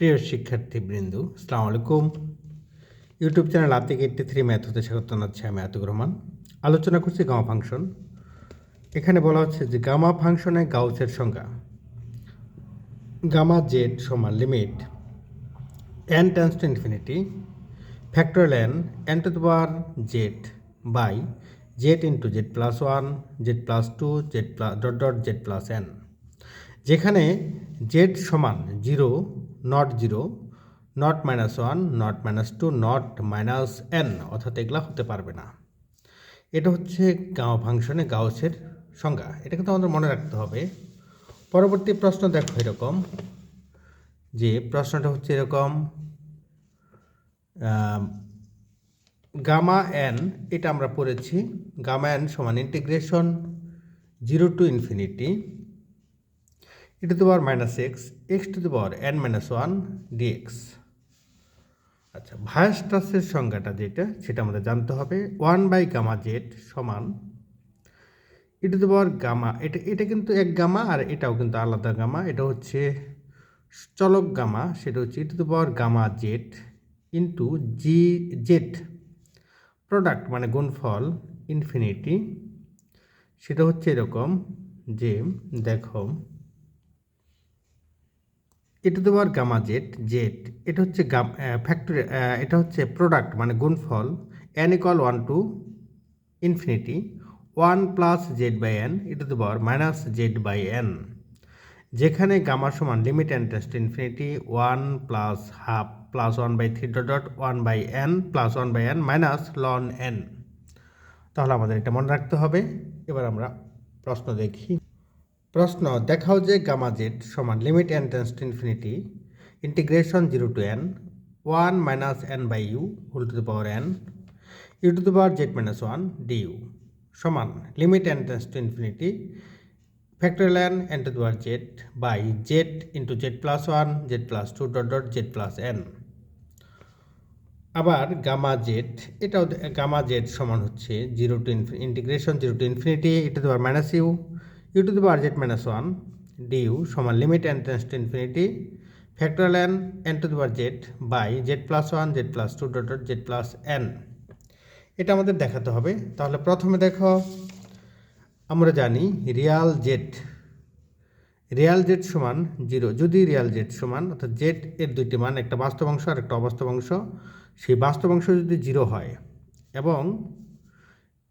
প্রিয় শিক্ষার্থীবৃন্দ সালাম আলাইকুম। YouTube channel Atik eighty three math হতে স্বাগত জানাচ্ছি আমি আতিক রহমান। আলোচনা করছি গামা ফাংশন। এখানে বলা হচ্ছে যে গামা ফাংশনে গাউসের সংজ্ঞা। গামা জেড সমান limit N tends to infinity factorial N N to power Z by Z into Z plus one Z plus two Z plus dot dot Z plus N যেখানে Z সমান zero not zero not minus one not minus two not minus N অর্থাৎ এগুলা হতে পারবে না। এটা হচ্ছে গাও ফাংশনে গাউসের সংজ্ঞা। এটা কিন্তু আমাদের মনে রাখতে হবে। পরবর্তী প্রশ্ন দেখো এরকম, যে প্রশ্নটা হচ্ছে এরকম গামা এন এটা আমরা পড়েছি, গামা এন সমান integration zero to infinity e to the power minus x x to the power n minus 1 dx. আচ্ছা ভায়াস্টাসের সংজ্ঞাটা যেটা, সেটা আমাদের জানতে হবে। ওয়ান বাই গামা জেড সমান E to the power gamma এটা এটা কিন্তু এক গামা আর এটাও কিন্তু আলাদা গামা এটা হচ্ছে চলক গামা সেটা হচ্ছে E to power gamma Z into G Z product মানে গুণফল ইনফিনিটি সেটা হচ্ছে এরকম যে, দেখো এটা তো আর গামা জেড জেড এটা হচ্ছে গাম ফ্যাক্টরি এটা হচ্ছে প্রোডাক্ট মানে গুণফল N equal one to infinity one plus Z by N এটা তো power minus Z by N যেখানে গামা সমান limit N tends infinity one plus half plus one by three dot dot one by N plus one by N minus loan N তাহলে আমাদের এটা মনে রাখতে হবে। এবার আমরা প্রশ্ন দেখি। প্রশ্ন, দেখাও যে গামা জেড সমান limit N tends to infinity integration zero to N, one minus N by U whole to the power N, U to the power Z minus one D U সমান limit N tends to infinity factorial N N to the power Z by Z into Z plus one, Z plus two dot dot, Z plus N. আবার gamma Z, এটাও gamma Z সমান হচ্ছে zero to integration zero to infinity এটা তো minus U U to the power Z minus one D U সমান limit N tends to infinity factorial N N to the power Z by Z plus one Z plus two dot dot Z plus N এটা আমাদের দেখাতে হবে। তাহলে প্রথমে দেখো, আমরা জানি রিয়াল জেড রিয়াল জেড সমান জিরো যদি রিয়াল জেড সমান, অর্থাৎ জেড এর দুইটি মান, একটা বাস্তব অংশ আর একটা অবাস্তব অংশ, সেই বাস্তব অংশ যদি জিরো হয়, এবং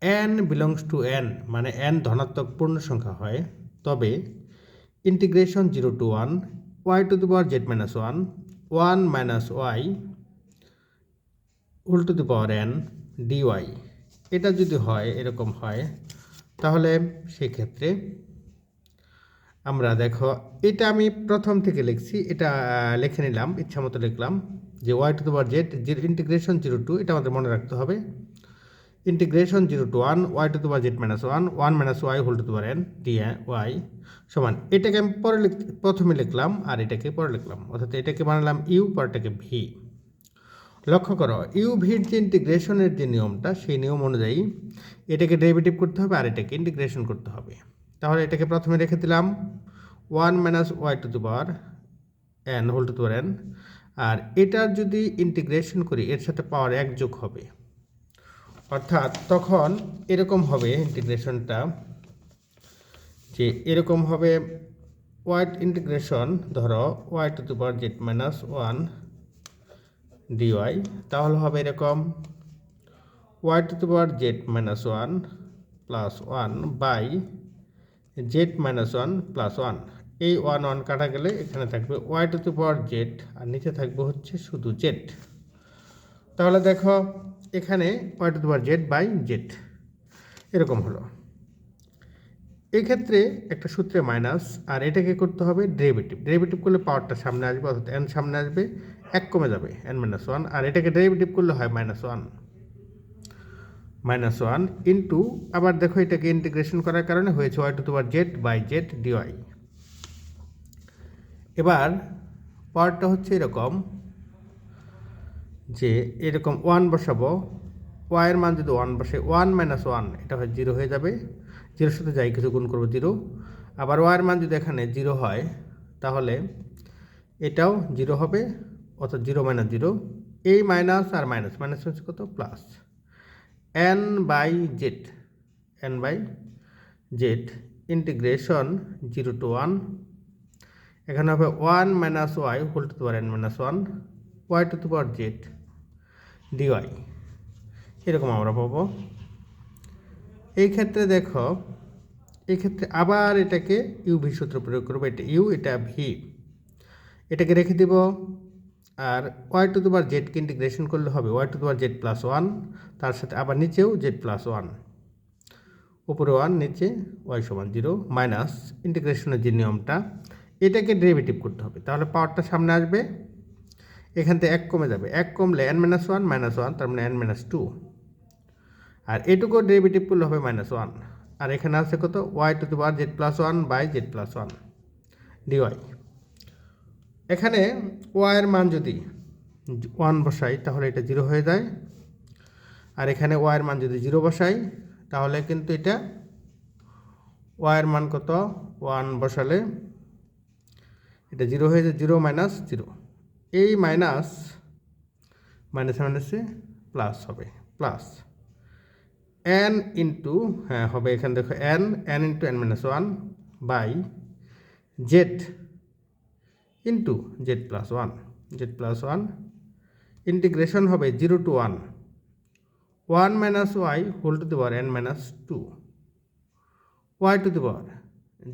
এন বিলংস টু এন মানে এন ধনাত্মক পূর্ণ সংখ্যা হয়। তবে integration zero to one Y to the power Z minus one one minus Y whole to the power N D Y এটা যদি হয়, এরকম হয়, তাহলে সেক্ষেত্রে আমরা দেখো, এটা আমি প্রথম থেকে লিখছি, এটা লিখে নিলাম ইচ্ছা মতো লিখলাম, যে Y to the power Z zero integration zero to এটা আমাদের মনে রাখতে হবে। Integration zero to one Y to power Z minus one one minus Y whole to power N D Y সমান। এটাকে আমি পরে লিখ প্রথমে লিখলাম, আর এটাকে পরে লিখলাম। অর্থাৎ এটাকে বানালাম ইউ পরটাকে ভি লক্ষ্য করো ইউ ভির যে ইন্টিগ্রেশনের যে নিয়মটা, সেই নিয়ম অনুযায়ী এটাকে ডেরিভেটিভ করতে হবে, আর এটাকে ইন্টিগ্রেশন করতে হবে। তাহলে এটাকে প্রথমে রেখে দিলাম one minus Y to power N whole to power N আর এটার যদি ইন্টিগ্রেশন করি, এর সাথে পাওয়ার এক যোগ হবে। অর্থাৎ তখন এরকম হবে ইন্টিগ্রেশনটা, যে এরকম হবে ওয়াইট ইন্টিগ্রেশন, ধরো Y to the power Z minus one D Y তাহলে হবে এরকম Y to the power Z minus one plus one by Z minus one plus one. এই ওয়ান ওয়ান কাটা গেলে এখানে থাকবে Y to the power Z, আর নিচে থাকবে হচ্ছে শুধু জেড। তাহলে দেখো এখানে Y to the power Z by Z এরকম হলো। এক্ষেত্রে একটা সূত্রে মাইনাস আর এটাকে করতে হবে ডেরিভেটিভ ডেরিভেটিভ করলে পাওয়ারটা সামনে আসবে, অর্থাৎ এন সামনে আসবে, এক কমে যাবে এন মাইনাস ওয়ান আর এটাকে ডেরিভেটিভ করলে হয় minus one minus one into আবার দেখো এটাকে ইন্টিগ্রেশন করার কারণে হয়েছে Y to the power Z by Z D Y এবার পাওয়ারটা হচ্ছে এরকম। যে এরকম ওয়ান বসাবো ওয়াইয়ের মান যদি ওয়ান বসে, ওয়ান মাইনাস ওয়ান, এটা হয় জিরো হয়ে যাবে। জিরোর সাথে যাই কিছু গুণ করব জিরো। আবার ওয়াইয়ের মান যদি এখানে জিরো হয়, তাহলে এটাও জিরো হবে, অর্থাৎ জিরো মাইনাস জিরো। এই মাইনাস আর মাইনাস মাইনাস হচ্ছে কত? Plus. N by Z, N by Z integration zero to one. এখানে হবে one minus Y whole to power N minus one, Y to power Z. D Y এরকম আমরা পাবো। এই ক্ষেত্রে দেখো, এই ক্ষেত্রে আবার এটাকে ইউ ভি সূত্র প্রয়োগ করব। এটা ইউ এটা ভি এটাকে রেখে দিব। আর ওয়াই টু দুবার জেডকে ইন্টিগ্রেশন করলে হবে ওয়াই টু দুবার জেড প্লাস ওয়ান তার সাথে আবার নিচেও জেড প্লাস ওয়ান উপরে ওয়ান নিচে ওয়াই সমান জিরো মাইনাস ইন্টিগ্রেশনের যে নিয়মটা, এটাকে ডেরিভেটিভ করতে হবে। তাহলে পাওয়ারটা সামনে আসবে। এখান থেকে এক কমে যাবে। এক কমলে N minus one minus one তার মানে এন মাইনাস টু আর এটুকু ডেরিভেটিভ করলে হবে মাইনাস ওয়ান আর এখানে আছে কত? Y to the power Z plus one by Z plus one D Y এখানে ওয়াইয়ের মান যদি ওয়ান বসাই, তাহলে এটা জিরো হয়ে যায়। আর এখানে ওয়াইয়ের মান যদি জিরো বসাই, তাহলে কিন্তু এটা ওয়াইয়ের মান কত? ওয়ান বসালে এটা জিরো হয়ে যায় জিরো মাইনাস জিরো এই মাইনাস মাইনাসে মাইনাসে প্লাস হবে প্লাস এন ইন্টু হ্যাঁ হবে এখানে দেখো N N into N minus one by Z into Z plus one Z plus one integration হবে zero to one one minus Y whole to the power N minus two Y to the power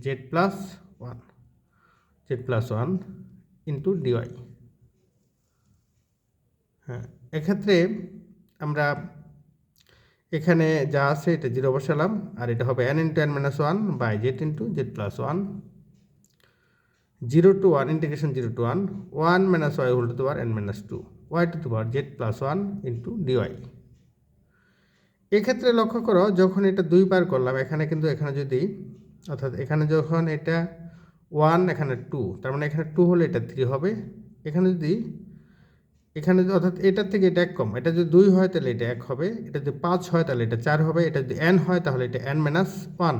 Z plus one Z plus one into D Y হ্যাঁ এক্ষেত্রে আমরা এখানে যা আছে এটা zero বসালাম, আর এটা হবে N into N minus one by Z into Z plus one zero to one integration zero to one one minus Y whole to the N minus two Y to the Z plus one into D Y এক্ষেত্রে লক্ষ্য করো, যখন এটা দুই বার করলাম, এখানে কিন্তু এখানে যদি, অর্থাৎ এখানে যখন এটা ওয়ান এখানে টু তার মানে এখানে টু হলে এটা থ্রি হবে। এখানে যদি এখানে অর্থাৎ এটার থেকে এটা এক কম, এটা যদি দুই হয় তাহলে এটা এক হবে, এটা যদি পাঁচ হয় তাহলে এটা চার হবে, এটা যদি এন হয় তাহলে এটা এন মাইনাস ওয়ান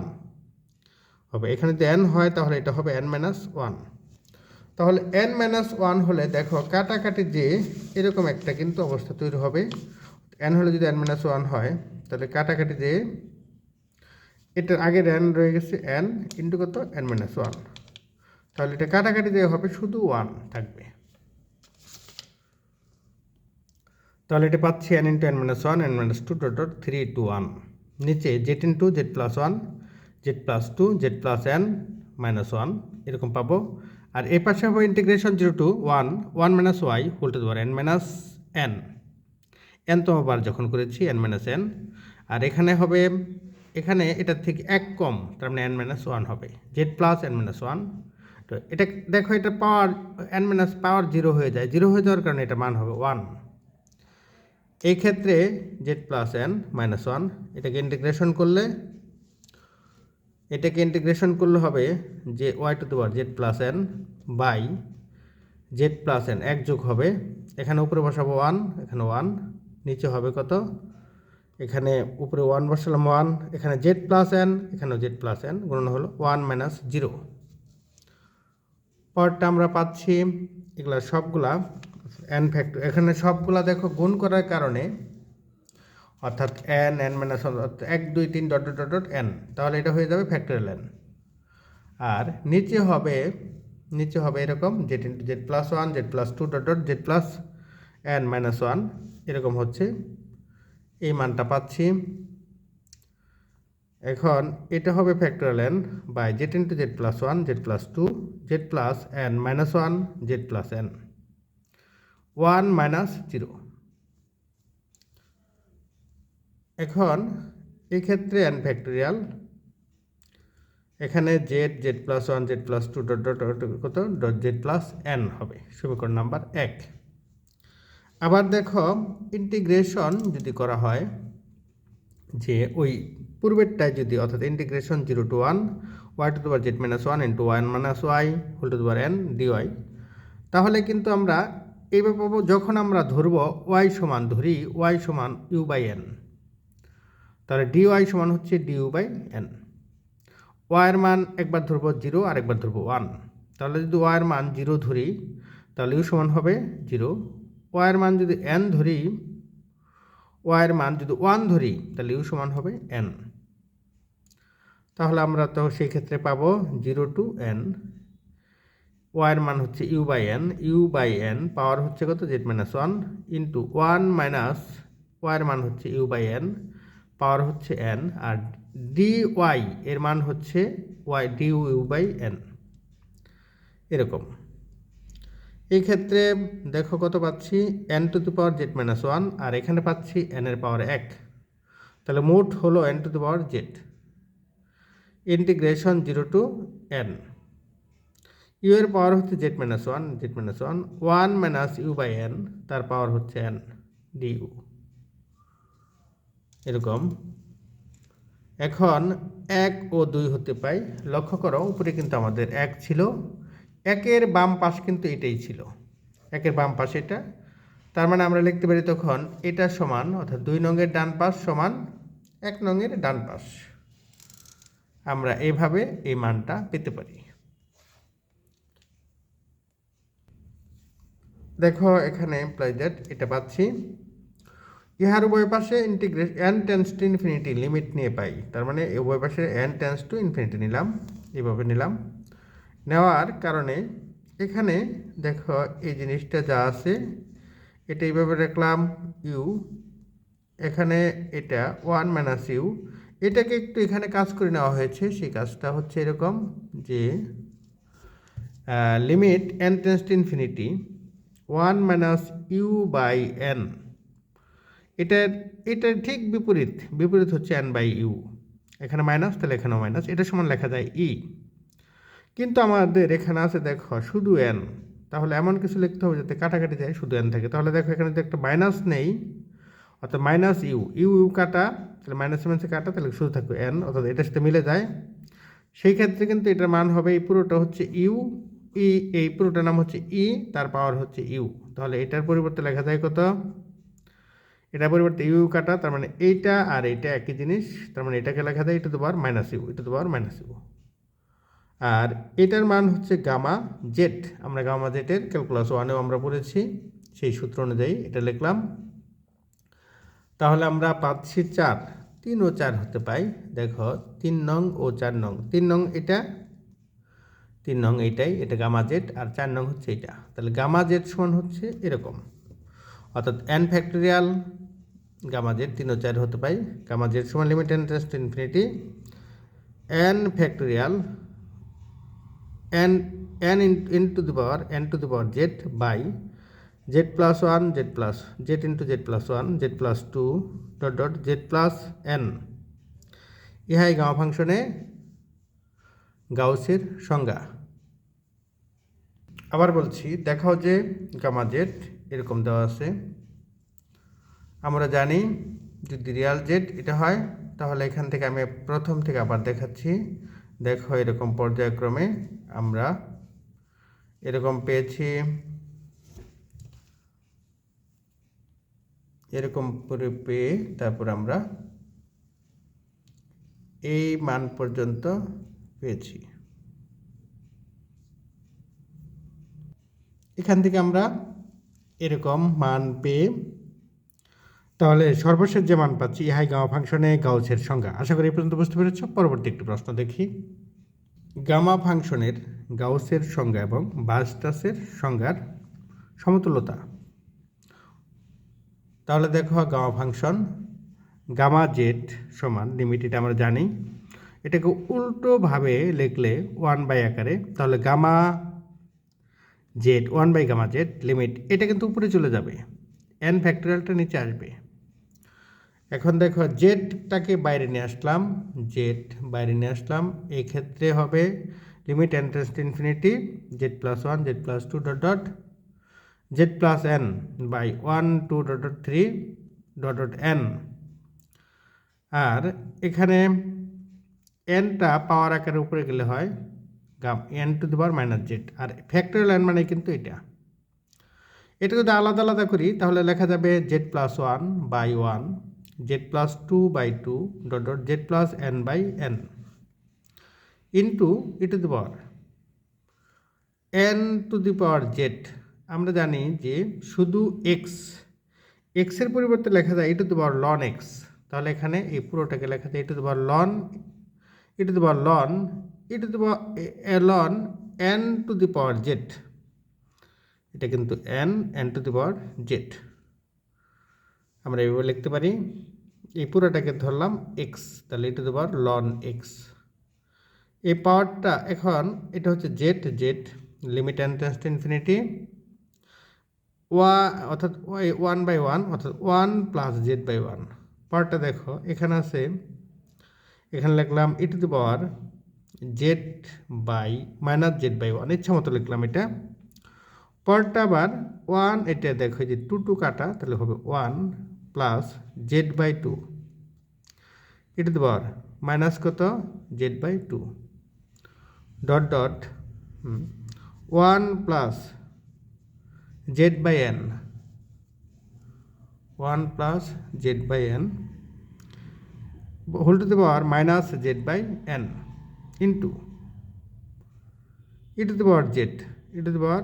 হবে। এখানে যদি এন হয় তাহলে এটা হবে এন মাইনাস ওয়ান তাহলে এন মাইনাস ওয়ান হলে দেখো কাটাকাটি যে এরকম একটা কিন্তু অবস্থা তৈরি হবে। এন হলে যদি এন মাইনাস ওয়ান হয়, তাহলে কাটাকাটি যে এটার আগের এন রয়ে গেছে এন ইন্টু কত? এন মাইনাস ওয়ান তাহলে এটা কাটাকাটি যে হবে শুধু ওয়ান থাকবে। তাহলে এটা পাচ্ছি N into N minus one N minus two dot dot three two one নিচে Z into Z plus one Z plus two Z plus N minus one এরকম পাবো। আর এ পাশে হবে integration zero to one one minus Y whole to দেওয়ার N minus N N বার যখন করেছি এন মাইনাস এন আর এখানে হবে, এখানে এটার থেকে এক কম, তার মানে এন মাইনাস ওয়ান হবে। Z plus N minus one তো এটা, দেখো, এটা power N minus power zero হয়ে যায়। জিরো হয়ে যাওয়ার কারণে এটা মান হবে ওয়ান এই ক্ষেত্রে Z plus N minus one এটাকে ইন্টিগ্রেশন করলে, এটাকে ইন্টিগ্রেশন করলে হবে যে ওয়াই টু দেওয়ার Z plus N by Z plus N এক যোগ হবে। এখানে উপরে বসাবো ওয়ান এখানে ওয়ান নিচে হবে কত? এখানে উপরে ওয়ান বসালাম ওয়ান এখানে জেড প্লাস এন এখানেও জেড প্লাস এন গুণন হলো ওয়ান মাইনাস জিরো পরটা আমরা পাচ্ছি, এগুলা সবগুলা এন ফ্যাক্টর এখানে সবগুলা দেখো গুণ করার কারণে, অর্থাৎ এন এন মাইনাস এক, দুই, তিন ডট ডট ডট এন তাহলে এটা হয়ে যাবে ফ্যাক্টরিয়াল এন আর নিচে হবে নিচে হবে এরকম Z into Z plus one Z plus two dot dot Z plus N minus one এরকম হচ্ছে। এই মানটা পাচ্ছি। এখন এটা হবে factorial N by Z into Z plus one Z plus two Z plus N minus one Z plus N one minus zero. এখন এক্ষেত্রে ক্ষেত্রে এন ফ্যাক্টরিয়াল এখানে Z Z plus one Z plus two dot dot dot কত? Dot Z plus n হবে, সমীকরণ number এক। আবার দেখো ইন্টিগ্রেশন যদি করা হয়, যে ওই পূর্বেরটায় যদি, অর্থাৎ integration zero to one Y to দুবার Z minus one into one minus Y whole to দুবার এন ডিওয়াই তাহলে কিন্তু আমরা এইভাবে পাবো যখন আমরা ধরব ওয়াই সমান ধরি, ওয়াই সমান ইউ বাই এন, তাহলে ডি ওয়াই সমান হচ্ছে ডি ইউ বাই এন। ওয়াইয়ের মান একবার ধরবো জিরো আর একবার ধরবো ওয়ান। তাহলে যদি ওয়াইয়ের মান জিরো ধরি, তাহলে ইউ সমান হবে জিরো। ওয়াইয়ের মান যদি এন ধরি ওয়াইয়ের মান যদি ওয়ান ধরি, তাহলে ইউ সমান হবে এন। তাহলে আমরা তো সেই ক্ষেত্রে পাবো জিরো টু এন। ওয়াইয়ের মান হচ্ছে U by N, U by N power হচ্ছে কত? Z minus one into one minus ওয়াইয়ের মান হচ্ছে ইউ বাই এন পাওয়ার হচ্ছে এন আর ডি ওয়াই এর মান হচ্ছে Y, D U by N. এরকম। এই ক্ষেত্রে দেখো কত পাচ্ছি? N to the power Z minus one আর এখানে পাচ্ছি এন এর পাওয়ার এক। তাহলে মোট হলো N to the power Z. Integration zero to N. U এর পাওয়ার হচ্ছে Z minus one, Z minus one one minus U by N, তার পাওয়ার হচ্ছে এন ডি ইউ। এরকম। এখন এক ও দুই হতে পাই। লক্ষ্য করো, উপরে কিন্তু আমাদের এক ছিল। একের বাম পাশ কিন্তু এটাই ছিল। একের বাম পাশ এটা। তার মানে আমরা লিখতে পারি তখন এটা সমান, অর্থাৎ দুই নঙের ডান পাশ সমান এক নঙের ডান পাশ। আমরা এইভাবে এই মানটা পেতে পারি। দেখো এখানে প্লাই দ্যাট এটা পাচ্ছি। ইহার উভয় পাশে integration N tends to infinity limit নিয়ে পাই। তার মানে উভয় পাশে এন টেন্স টু ইনফিনিটি নিলাম, এইভাবে নিলাম। নেওয়ার কারণে এখানে দেখো এই জিনিসটা যা আছে, এটা এইভাবে রাখলাম ইউ এখানে এটা ওয়ান মাইনাস ইউ এটাকে একটু এখানে কাজ করে নেওয়া হয়েছে, সেই কাজটা হচ্ছে এরকম যে limit N tends to infinity one minus U by N. এটার এটার ঠিক বিপরীত বিপরীত হচ্ছে এন বাই ইউ। এখানে মাইনাস, তাহলে এখানেও মাইনাস, এটা সমান লেখা যায় ই। কিন্তু আমাদের এখানে আছে, দেখো, শুধু এন। তাহলে এমন কিছু লিখতে হবে যাতে কাটাকাটি যায়, শুধু এন থাকে। তাহলে দেখো, এখানে যদি একটা মাইনাস নেই, অর্থাৎ মাইনাস ইউ ইউ ইউ কাটা, তাহলে মাইনাস মাইনাসে কাটা, তাহলে শুধু থাকবে এন, অর্থাৎ এটার সাথে মিলে যায়। সেই ক্ষেত্রে কিন্তু এটার মান হবে, এই পুরোটা হচ্ছে ইউ ই, এই পুরোটার নাম হচ্ছে ই, তার পাওয়ার হচ্ছে ইউ তাহলে এটার পরিবর্তে লেখা যায় কত? এটার পরিবর্তে ইউ কাটা, তার মানে এইটা আর এইটা একই জিনিস, তার মানে এটাকে লেখা যায়, এটা দুবার মাইনাস ইউ এটা দুবার মাইনাস ইউ আর এটার মান হচ্ছে গামা জেড আমরা গামা জেটের ক্যালকুলাস ওয়ানেও আমরা পড়েছি, সেই সূত্র অনুযায়ী এটা লিখলাম। তাহলে আমরা পাচ্ছি চার, তিন ও চার হতে পাই, দেখো, তিন নং ও চার নং, তিন নং এটা তিন নং এইটাই, এটা গামা জেড আর চার নং হচ্ছে এটা তাহলে গামা জেড সমান হচ্ছে এরকম। অর্থাৎ এন ফ্যাক্টোরিয়াল গামা জেড তিন ও চার হতে পাই। গামা জেড সমান limit N tends to infinity N factorial N N in to the power N to the power Z by Z plus one Z plus Z into Z plus one Z plus two dot dot Z plus N ইহাই gamma ফাংশনে গাউসের সংজ্ঞা। আবার বলছি, দেখাও যে gamma Z এরকম দেওয়া আছে। আমরা জানি, যদি রিয়াল জেড এটা হয়, তাহলে এখান থেকে আমি প্রথম থেকে আবার দেখাচ্ছি। দেখো, এরকম পর্যায়ক্রমে আমরা এরকম পেয়েছি। এরকম করে পেয়ে তারপর আমরা এই মান পর্যন্ত পেয়েছি। এখান থেকে আমরা এরকম মান পেয়ে তাহলে সর্বশেষ যে মান পাচ্ছি, ইহাই গামা ফাংশনে গাউসের সংজ্ঞা। আশা করি এই পর্যন্ত বুঝতে পেরেছ। পরবর্তী একটি প্রশ্ন দেখি। গামা ফাংশনের গাউসের সংজ্ঞা এবং বাস্টাসের সংজ্ঞার সমতুল্যতা। তাহলে দেখো গামা ফাংশন, গামা জেড সমান, লিমিট এটা আমরা জানি। এটাকে উল্টোভাবে লিখলে ওয়ান বাই আকারে, তাহলে gamma Z one by gamma Z limit এটা কিন্তু উপরে চলে যাবে। এন ফ্যাক্টোরিয়ালটা নিচে আসবে। এখন দেখো জেডটাকে বাইরে নিয়ে আসলাম জেড বাইরে নিয়ে আসলাম, এক্ষেত্রে হবে limit N infinity Z plus one Z plus two dot dot Z plus N by one two dot dot three dot dot N আর এখানে এনটা পাওয়ার আকারে উপরে গেলে হয় গাম N to the power minus Z R factorial N মানে কিন্তু এটা। এটা যদি আলাদা আলাদা করি, তাহলে লেখা যাবে Z plus one by one Z plus two by two dot dot Z plus N by N into E to the power N to the power Z আমরা জানি যে শুধু এক্স এক্সের পরিবর্তে লেখা যায় ইটু দেবার লন এক্স তাহলে এখানে এই পুরোটাকে লেখা যায় ইটু দেবার লন ইটু দেবার লন ইটু দেবার ln N to the power Z এটা কিন্তু N N to the power Z আমরা এইভাবে লিখতে পারি, এই পুরোটাকে ধরলাম এক্স তাহলে ইটু দেবার লন এক্স এই পাওয়ারটা এখন, এটা হচ্ছে Z Z limit N tends to infinity ওয়া, অর্থাৎ ওয়ান বাই ওয়ান অর্থাৎ one plus Z by one পাওয়ারটা দেখো, এখানে আছে এখানে লিখলাম E to the power Z by minus Z by one ইচ্ছা মতো লিখলাম এটা। পরটা আবার ওয়ান এটা দেখো যে টু টু কাটা, তাহলে হবে one plus Z by two E to the power minus কত? Z by two dot dot one plus Z by N one plus Z by N whole to the power minus Z by N into E to the power Z, E to the power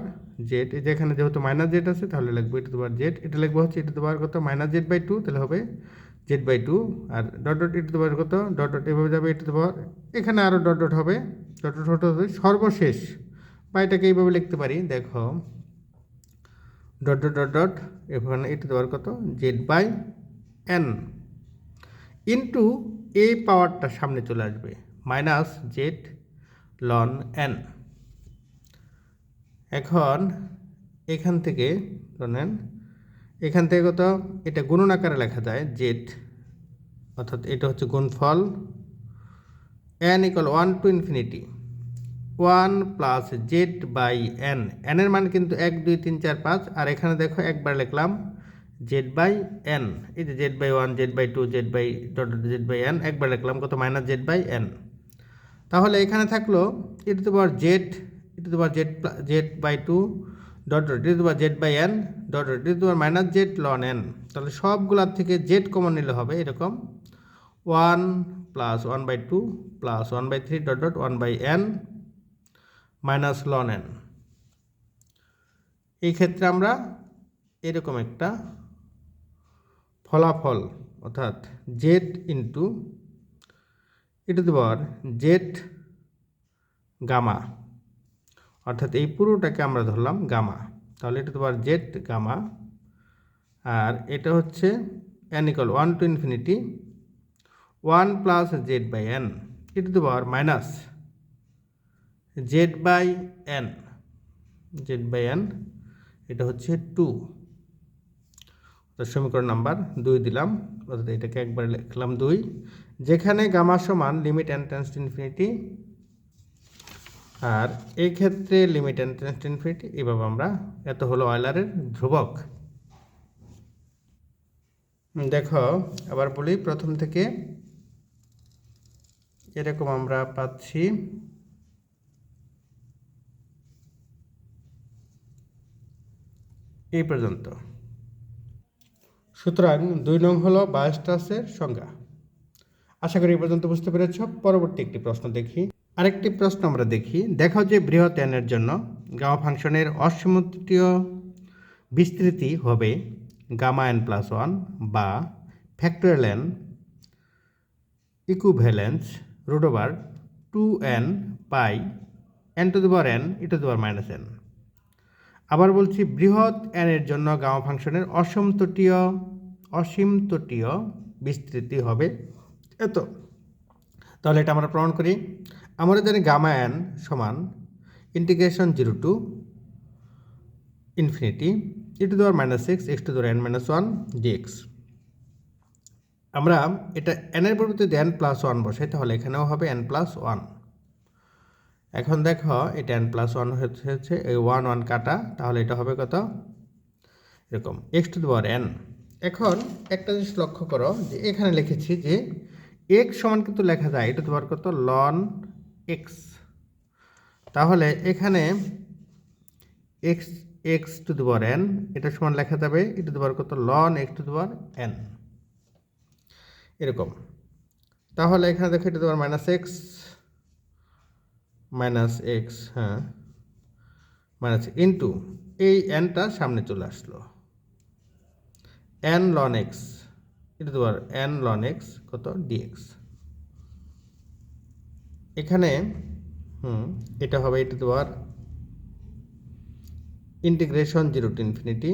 Z. এই যেখানে যেহেতু minus Z আছে, তাহলে লাগবে ই to the power Z. এটা লিখব হচ্ছে ই to the power কত? মাইনাস জেড বাই টু, তাহলে হবে Z by two. R dot dot E to the power কত? ডট ডট এভাবে যাবে ই টু দি পাওয়ার। এখানে আরও ডট ডট হবে। ডট ডট ডট হবে সর্বশেষ। বা এটাকে এইভাবে লিখতে পারি, দেখো। ডট ডট ডট ডট, এখানে ই টু দি পাওয়ার কত? Z by N. ইন্টু এই পাওয়ারটা সামনে চলে আসবে, মাইনাস জেড লন এন। এখন এখান থেকে ধরেন এখান থেকে কত? এটা গুণন আকারে লেখা যায় জেড, অর্থাৎ এটা হচ্ছে গুণফল N equal one to infinity one plus Z by N এনের মান কিন্তু এক, দুই, তিন, চার, পাঁচ, আর এখানে দেখো একবার লিখলাম জেড বাই এন এই যে Z by one Z by two Z by dot Z by N একবার লিখলাম, কত? মাইনাস জেড বাই এন তাহলে এখানে থাকল e to power z e to power z z by two dot dot e to power z by n dot dot e to power minus z loan N তাহলে সবগুলার থেকে Z common নিলে হবে এরকম one plus one by two plus one by three dot dot one by n minus loan N এই ক্ষেত্রে আমরা এরকম একটা ফলাফল, অর্থাৎ z into e to the power z gamma অর্থাৎ এই পুরোটাকে আমরা ধরলাম গামা তাহলে এটা তোমার জেড গামা আর এটা হচ্ছে N equal one to infinity one plus Z by N e to the power minus Z by N Z by N এটা হচ্ছে টু সমীকরণ নাম্বার দুই দিলাম, অর্থাৎ এটাকে একবার লিখলাম দুই। যেখানে গামা সমান লিমিট অ্যান্ড টেন্স ইনফিনিটি আর এই ক্ষেত্রে লিমিট অ্যান্ড টেন্স ইনফিনিটি এভাবে আমরা এত হলো অয়লারের ধ্রুবক। দেখো, আবার বলি প্রথম থেকে এরকম আমরা পাচ্ছি। এই পর্যন্ত। সুতরাং দুই নং হলো বায়োস্টাসের সংজ্ঞা। আশা করি পর্যন্ত বুঝতে পেরেছ। পরবর্তী একটি প্রশ্ন দেখি। আরেকটি প্রশ্ন আমরা দেখি। দেখো যে বৃহৎ এনের জন্য গামা ফাংশনের অসীমতীয় বিস্তৃতি হবে গামা এন প্লাস ওয়ান বা factorial N equivalence root over two N pi N to দুবার এন ই টু দুবার মাইনাস এন আবার বলছি বৃহৎ এনের জন্য গামা ফাংশনের অসীমতটীয় অসীমতটীয় বিস্তৃতি হবে। এত। তাহলে এটা আমরা প্রমাণ করি। আমরা জানি গামা এন সমান integration zero to infinity E to দেওয়ার মাইনাস সিক্স এক্স টু দেওয়ার এন মাইনাস ওয়ান ডিএক্স আমরা এটা এনের পরিবর্তে এন প্লাস ওয়ান বসাই, তাহলে এখানেও হবে এন প্লাস ওয়ান এখন দেখো, এটা এন প্লাস ওয়ান হচ্ছে, এই ওয়ান ওয়ান কাটা, তাহলে এটা হবে কত? এরকম। এক্স টু দেওয়ার এন এখন একটা জিনিস লক্ষ্য করো, যে এখানে লিখেছি যে এক্স সমান কিন্তু লেখা যায়, এটা তোমার কত? লন এক্স তাহলে এখানে এক্স এক্স টু দুবার এন এটা সমান লেখা যাবে, এটা দুবার কত? লন এক্স টু দুবার এন এরকম। তাহলে এখানে দেখো, এটা তোমার মাইনাস এক্স মাইনাস এক্স হ্যাঁ মাইনাস ইন্টু এই এনটা সামনে চলে আসলো। এন লন এক্স এটা তোমার এন লন এক্স কত ডিএক্স এখানে, হুম, এটা হবে এটা তোমার ইন্টিগ্রেশন জিরো টু ইনফিনিটি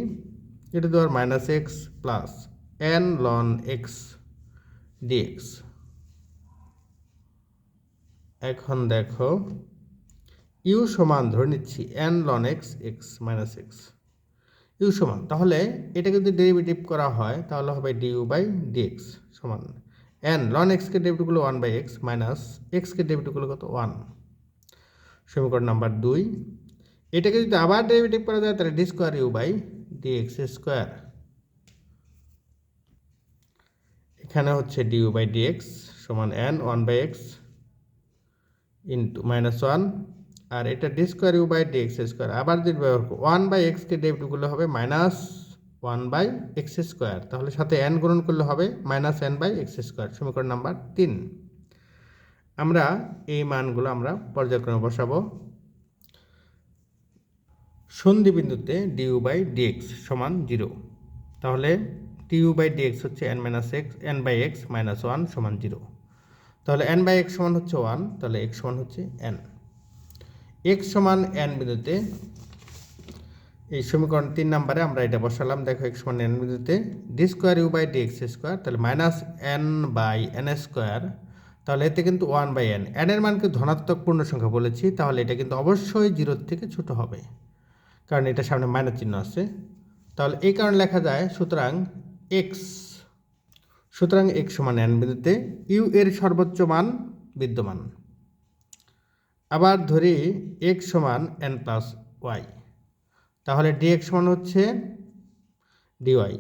এটা তোমার minus X plus N ln X dx এখন দেখো ইউ সমান ধরে নিচ্ছি N ln X X minus X U সমান। তাহলে এটা যদি ডেরিভেটিভ করা হয়, তাহলে হবে ডিউ বাই ডিএক্স সমান। এন লন এক্সকে ডেরিভেটিভ করলে ওয়ান বাই এক্স মাইনাস এক্সকে ডেরিভেটিভ করলে কত? ওয়ান সমীকরণ নাম্বার দুই। এটাকে যদি আবার ডেরিভেটিভ করা যায়, তাহলে D square U by D X square এখানে হচ্ছে ডিউ বাই ডিএক্স সমান N one by X into minus one আর এটা D square U by D X square আবার যদি ব্যবহার ওয়ান বাই এক্সকে করলে হবে minus one by X square তাহলে সাথে এন গুণন করলে হবে minus N by X square সমীকরণ নাম্বার তিন। আমরা এই মানগুলো আমরা পর্যায়ক্রমে বসাবো। সন্ধি বিন্দুতে ডিউ বাই ডিএক্স সমান জিরো তাহলে ডিউ বাই ডিএক্স হচ্ছে N minus X N by X minus one সমান জিরো তাহলে এন বাই এক্স সমান হচ্ছে ওয়ান তাহলে এক্স সমান হচ্ছে এন এক্স সমান এন বিন্দুতে, এই সমীকরণ তিন নম্বরে আমরা এটা বসালাম। দেখো এক্স সমান এন বিন্দুতে D square U by D X square তাহলে minus N by N square তাহলে এতে কিন্তু ওয়ান বাই এন এনের মানকে ধনাত্মক পূর্ণ সংখ্যা বলেছি, তাহলে এটা কিন্তু অবশ্যই জিরোর থেকে ছোট হবে, কারণ এটা সামনে মাইনাস চিহ্ন আছে। তাহলে এই কারণে লেখা যায়, সুতরাং এক্স সুতরাং এক্স সমান এন বিন্দুতে ইউ এর সর্বোচ্চ মান বিদ্যমান। আবার ধরি এক্স সমান এন প্লাস ওয়াই তাহলে ডিএক্স সমান হচ্ছে ডিওয়াই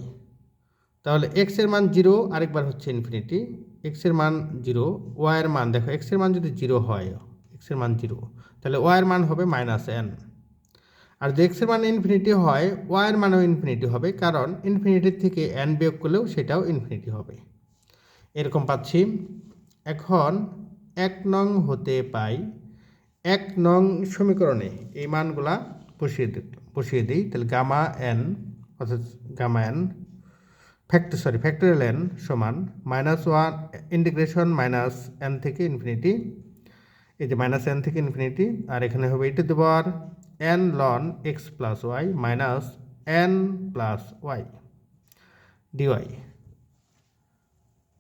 তাহলে এক্সের মান জিরো আরেকবার হচ্ছে ইনফিনিটি এক্সের মান জিরো ওয়াই এর মান, দেখো এক্সের মান যদি জিরো হয় এক্সের মান জিরো তাহলে ওয়াই এর মান হবে মাইনাস এন আর যদি এক্সের মান ইনফিনিটি হয় ওয়াইয়ের মানও ইনফিনিটি হবে, কারণ ইনফিনিটির থেকে এন বিয়োগ করলেও সেটাও ইনফিনিটি হবে। এরকম পাচ্ছি। এখন এক নং হতে পাই এক নং সমীকরণে এই মানগুলা বসিয়ে বসিয়ে দিই, তাহলে গামা এন, অর্থাৎ gamma N factor sorry factorial N সমান minus one integration minus N থেকে ইনফিনিটি এই যে মাইনাস এন থেকে ইনফিনিটি আর এখানে হবে এটা দেবার N ln X plus Y minus N plus Y dy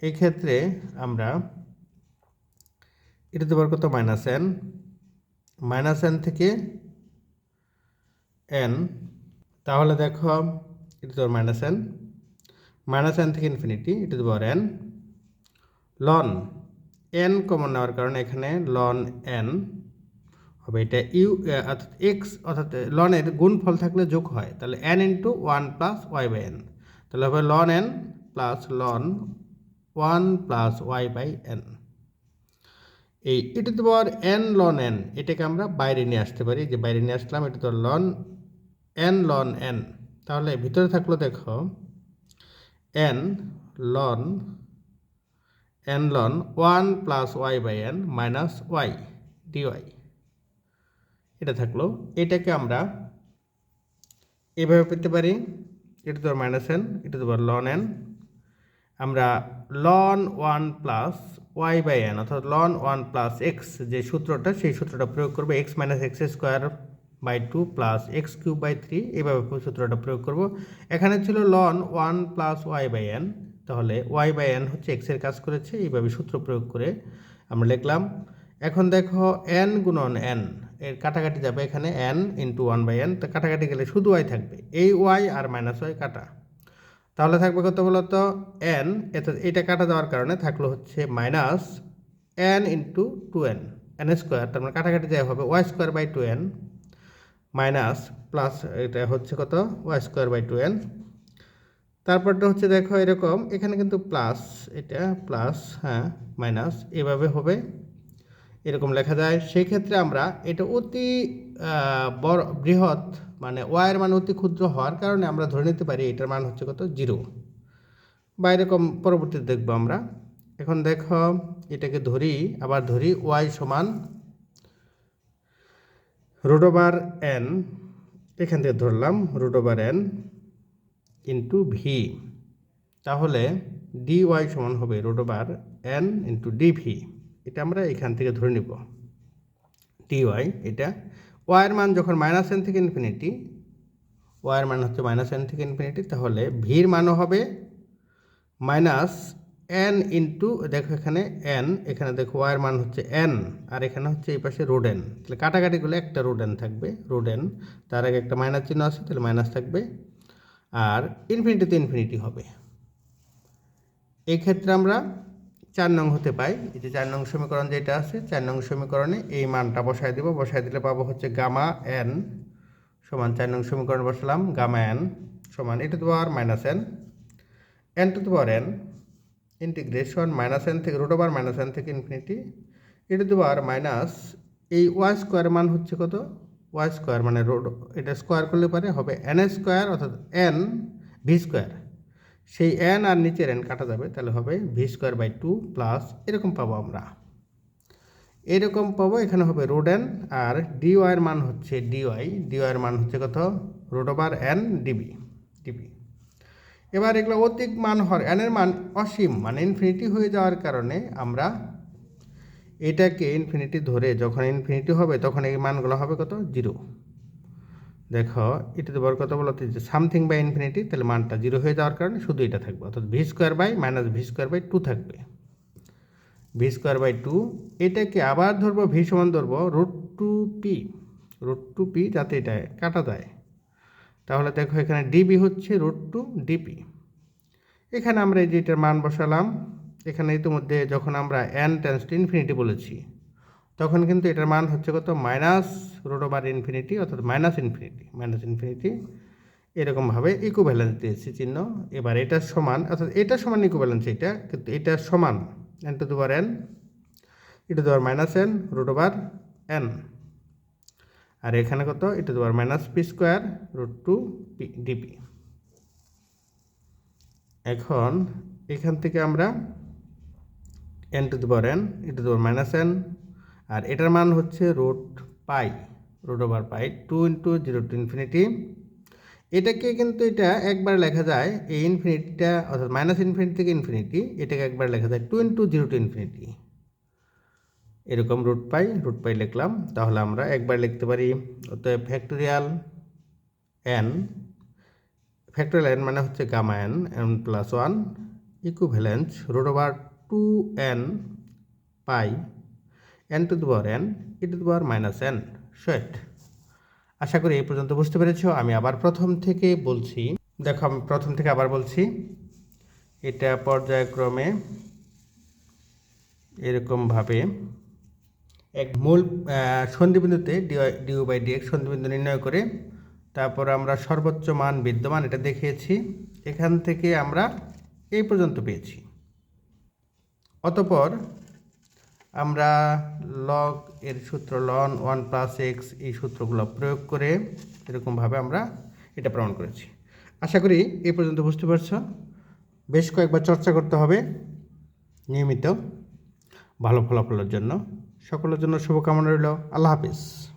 এই ক্ষেত্রে আমরা এটা দেবার কত? মাইনাস এন মাইনাস এন থেকে এন তাহলে দেখো, এটা দেবার মাইনাস এন মাইনাস এন থেকে ইনফিনিটি এটা দেবার এন লন এন কমন নেওয়ার কারণে এখানে লন এন হবে, এটা ইউ অর্থাৎ এক্স অর্থাৎ লনের গুণফল থাকলে যোগ হয়, তাহলে N into one plus Y by N তাহলে হবে ln N plus ln one plus Y by N এই, এটা তো বর এন লন এন এটাকে আমরা বাইরে নিয়ে আসতে পারি যে বাইরে নিয়ে আসলাম, এটা তো লন এন লন এন তাহলে ভিতরে থাকল দেখো N ln N ln one plus Y by N minus Y dy এটা থাকল, এটাকে আমরা এভাবে পেতে পারি, এটা তো মাইনাস এন এটা তো লন এন আমরা ln one plus Y by N অর্থাৎ লন ওয়ান প্লাস এক্স যে সূত্রটা, সেই সূত্রটা প্রয়োগ করব X minus X square by two plus X cube by three এইভাবে সূত্রটা প্রয়োগ করব। এখানে ছিল ln one plus Y by N তাহলে ওয়াই বাই এন হচ্ছে এক্সের কাজ করেছে, এইভাবে সূত্র প্রয়োগ করে আমরা লিখলাম। এখন দেখো এন গুণন এন এর কাটাকাটি যাবে এখানে N into one by N তো কাটাকাটি গেলে শুধু ওয়াই থাকবে, এই ওয়াই আর মাইনাস ওয়াই কাটা। তাহলে থাকবে কত বলতো? এন এত এটা কাটা যাওয়ার কারণে থাকল হচ্ছে minus N into two N N square তার মানে কাটাকাটি যাই হবে Y square by two N minus plus এটা হচ্ছে কত? Y square by two N তারপরটা হচ্ছে দেখো এরকম, এখানে কিন্তু প্লাস এটা প্লাস হ্যাঁ মাইনাস এভাবে হবে, এরকম লেখা যায়। সেই ক্ষেত্রে আমরা এটা অতি বড়, বৃহৎ মানে ওয়াইয়ের মান অতি ক্ষুদ্র হওয়ার কারণে আমরা ধরে নিতে পারি এটার মান হচ্ছে কত? জিরো। বা এরকম পরবর্তীতে দেখব আমরা। এখন দেখো, এটাকে ধরি, আবার ধরি ওয়াই সমান রোডোবার এন। এখান থেকে ধরলাম, root over N into V. তাহলে ডি ওয়াই সমান হবে root over N into D V. এটা আমরা এখান থেকে ধরে নিব। ডি ওয়াই, এটা ওয়াইয়ের মান যখন মাইনাস এন থেকে ইনফিনিটি ওয়াইয়ের মান হচ্ছে মাইনাস এন থেকে ইনফিনিটি, তাহলে ভির মানও হবে মাইনাস এন ইন্টু দেখো এখানে এন এখানে দেখো ওয়াইয়ের মান হচ্ছে এন আর এখানে হচ্ছে এই পাশে রোড এন তাহলে কাটাকাটিগুলো একটা রোড এন থাকবে রোডেন তার আগে একটা মাইনাস চিহ্ন আছে, তাহলে মাইনাস থাকবে, আর ইনফিনিটিতে ইনফিনিটি হবে। এক্ষেত্রে আমরা চার নং হতে পাই। এই যে চার নং সমীকরণ যেটা আছে, চার নং সমীকরণে এই মানটা বসায় দিব। বসায় দিলে পাবো হচ্ছে গামা এন সমান চার নং সমীকরণ বসালাম, গামা এন সমান এটা তো আর minus N. N to power N integration minus N থেকে রুট ওভার মাইনাস এন থেকে infinity. E to power minus এই ওয়াই স্কোয়ার মান হচ্ছে কত? ওয়াই স্কোয়ার মানে রোড এটা স্কোয়ার করলে পারে, হবে এন স্কোয়ার অর্থাৎ এন ভি স্কোয়ার। সেই এন আর নিচের এন কাটা যাবে, তাহলে হবে V square by two plus এরকম পাবো আমরা। এরকম পাবো, এখানে হবে রোড এন আর ডি ডিওয়াইয়ের মান হচ্ছে ডিওয়াই ডিওয়াইয়ের মান হচ্ছে কত? Root over N DB DB এবার এগুলো অতিক মান হওয়ার এনের মান অসীম মানে ইনফিনিটি হয়ে যাওয়ার কারণে আমরা এটাকে ইনফিনিটি ধরে যখন ইনফিনিটি হবে, তখন এই মানগুলো হবে কত? জিরো দেখো এটা তো বড় কথা বলতে যে সামথিং বাই ইনফিনিটি তাহলে মানটা জিরো হয়ে যাওয়ার কারণে শুধু এটা থাকবে, অর্থাৎ V square by minus V square by two থাকবে। ভি স্কোয়ার বাই টু এটাকে আবার ধরবো ভি সমান ধরবো root two P root two P যাতে এটা কাটা যায়। তাহলে দেখো, এখানে ডিবি হচ্ছে রুট টু ডিপি এখানে আমরা এই যে এটার মান বসালাম, এখানে ইতিমধ্যে যখন আমরা এন টেন্স টু ইনফিনিটি বলেছি তখন কিন্তু এটার মান হচ্ছে কত? মাইনাস রোড ওভার ইনফিনিটি অর্থাৎ মাইনাস ইনফিনিটি। মাইনাস ইনফিনিটি এরকমভাবে ইকুভ্যালেন্স দিয়েছি চিহ্ন। এবার এটার সমান, অর্থাৎ এটা সমান ইকুভ্যালেন্স এটা, কিন্তু এটা সমান এন টু দুবার এন ই টু দুবার minus N root over N আর এখানে কত? ই টু দুবার minus P square root two P DP এখন এখান থেকে আমরা এন টু দুবার এন ই টু দুবার মাইনাস এন আর এটার মান হচ্ছে root pi, root over pi two into zero to infinity. এটাকে কিন্তু এটা একবার লেখা যায় এই ইনফিনিটিটা, অর্থাৎ মাইনাস ইনফিনিটি থেকে ইনফিনিটি, এটাকে একবার লেখা যায় two into zero to infinity. এরকম রুট পাই রুট পাই লিখলাম। তাহলে আমরা একবার লিখতে পারি, অতএব ফ্যাক্টোরিয়াল এন ফ্যাক্টোরিয়াল এন মানে হচ্ছে gamma N N plus one equivalence root over two N pi N to the power N E to the power minus N sweat আশা করি এই পর্যন্ত বুঝতে পেরেছ। আমি আবার প্রথম থেকে বলছি। দেখো, আমি প্রথম থেকে আবার বলছি। এটা পর্যায়ক্রমে এরকমভাবে এক মূল সন্ধিবিন্দুতে ডিউ বাই ডিএক্স সন্ধিবিন্দু নির্ণয় করে তারপর আমরা সর্বোচ্চ মান, বিদ্যমান এটা দেখিয়েছি। এখান থেকে আমরা এই পর্যন্ত পেয়েছি। অতপর আমরা লগ এর সূত্র লন ওয়ান প্লাস এক্স এই সূত্রগুলো প্রয়োগ করে এরকমভাবে আমরা এটা প্রমাণ করেছি। আশা করি এ পর্যন্ত বুঝতে পারছ। বেশ কয়েকবার চর্চা করতে হবে, নিয়মিত। ভালো ফলাফলের জন্য। সকলের জন্য শুভকামনা রইল। আল্লাহ হাফিজ।